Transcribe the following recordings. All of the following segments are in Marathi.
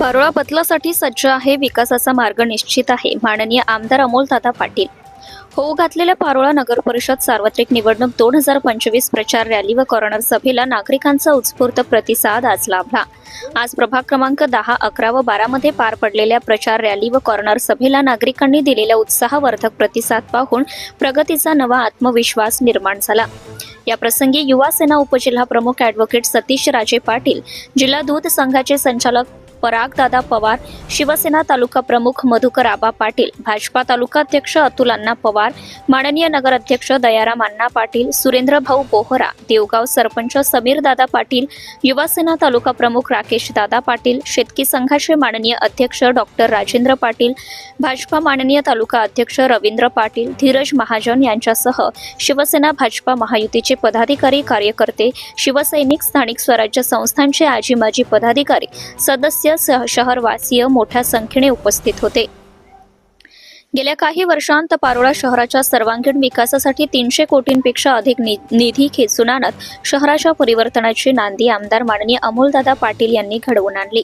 परोळा बदलासाठी सज्ज आहे विकासाचा मार्ग निश्चित आहे माननीय आमदार अमोलदादा पाटील. होऊ घातलेल्या पारोळा नगर परिषद सार्वत्रिक निवडणूक दोन हजार पंचवीस प्रचार रॅली व कॉर्नर सभेला नागरिकांचा उत्स्फूर्त प्रतिसाद आज लाभला. आज प्रभाग क्रमांक दहा अकरा व बारा मध्ये पार पडलेल्या प्रचार रॅली व कॉर्नर सभेला नागरिकांनी दिलेला उत्साहवर्धक प्रतिसाद पाहून प्रगतीचा नवा आत्मविश्वास निर्माण झाला. या प्रसंगी युवा सेना उपजिल्हा प्रमुख ॲडव्होकेट सतीश राजे पाटील जिल्हा दूध संघाचे संचालक परागदादा पवार शिवसेना तालुका प्रमुख मधुकर आबा पाटील भाजपा तालुका अध्यक्ष अतुल अण्णा पवार माननीय नगराध्यक्ष दयाराम अण्णा पाटील सुरेंद्र भाऊ बोहरा देवगाव सरपंच समीर दादा पाटील युवासेना तालुका प्रमुख राकेश दादा पाटील शेतकी संघाचे माननीय अध्यक्ष डॉक्टर राजेंद्र पाटील भाजपा माननीय तालुका अध्यक्ष रवींद्र पाटील धीरज महाजन यांच्यासह शिवसेना भाजपा महायुतीचे पदाधिकारी कार्यकर्ते शिवसैनिक स्थानिक स्वराज्य संस्थांचे आजी माजी पदाधिकारी सदस्य सह शहरवासीय मोठ्या संख्येने उपस्थित होते. गेल्या काही वर्षांत पारोळा शहराच्या सर्वांगीण विकासासाठी तीनशे कोटींपेक्षा अधिक नि- निधी खेचून आणत शहराच्या परिवर्तनाची नांदी आमदार माननीय अमोलदादा पाटील यांनी घडवून आणली.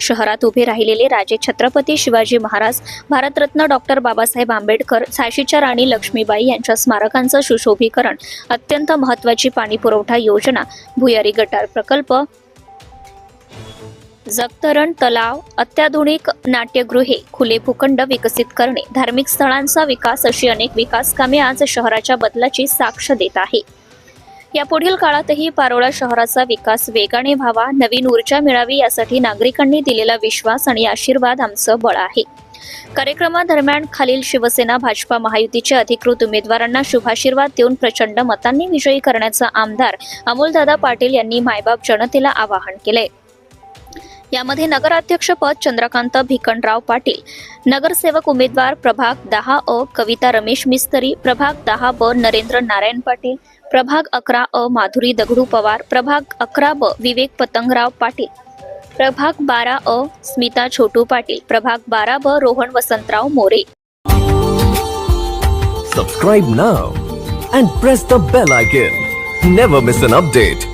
शहरात उभे राहिलेले राजे छत्रपती शिवाजी महाराज भारतरत्न डॉक्टर बाबासाहेब आंबेडकर झाशीच्या राणी लक्ष्मीबाई यांच्या स्मारकांचं सुशोभीकरण अत्यंत महत्वाची पाणीपुरवठा योजना भुयारी गटार प्रकल्प जगतरण तलाव अत्याधुनिक नाट्यगृहे खुले भूखंड विकसित करणे धार्मिक स्थळांचा विकास अशी अनेक विकास कामे आज शहराच्या बदलाची साक्ष देत आहे. यापुढील काळातही पारोळा शहराचा विकास वेगाने व्हावा नवीन ऊर्जा मिळावी यासाठी नागरिकांनी दिलेला विश्वास आणि आशीर्वाद आमचं बळ आहे. कार्यक्रमादरम्यान खालील शिवसेना भाजपा महायुतीच्या अधिकृत उमेदवारांना शुभाशीर्वाद देऊन प्रचंड मतांनी विजयी करण्याचं आमदार अमोलदादा पाटील यांनी मायबाप जनतेला आवाहन केलंय. यामध्ये नगराध्यक्षपद चंद्रकांत भिकणराव पाटील, नगरसेवक उमेदवार प्रभाग दहा अ, कविता रमेश मिस्तरी, प्रभाग दहा ब, नरेंद्र नारायण पाटील, प्रभाग अकरा अ, माधुरी दगडू पवार, प्रभाग अकरा ब, विवेक पतंगराव पाटील, प्रभाग बारा अ, स्मिता छोटू पाटील, प्रभाग बारा ब, Rohan Vasantrao More Subscribe now and press the bell icon. Never miss an update.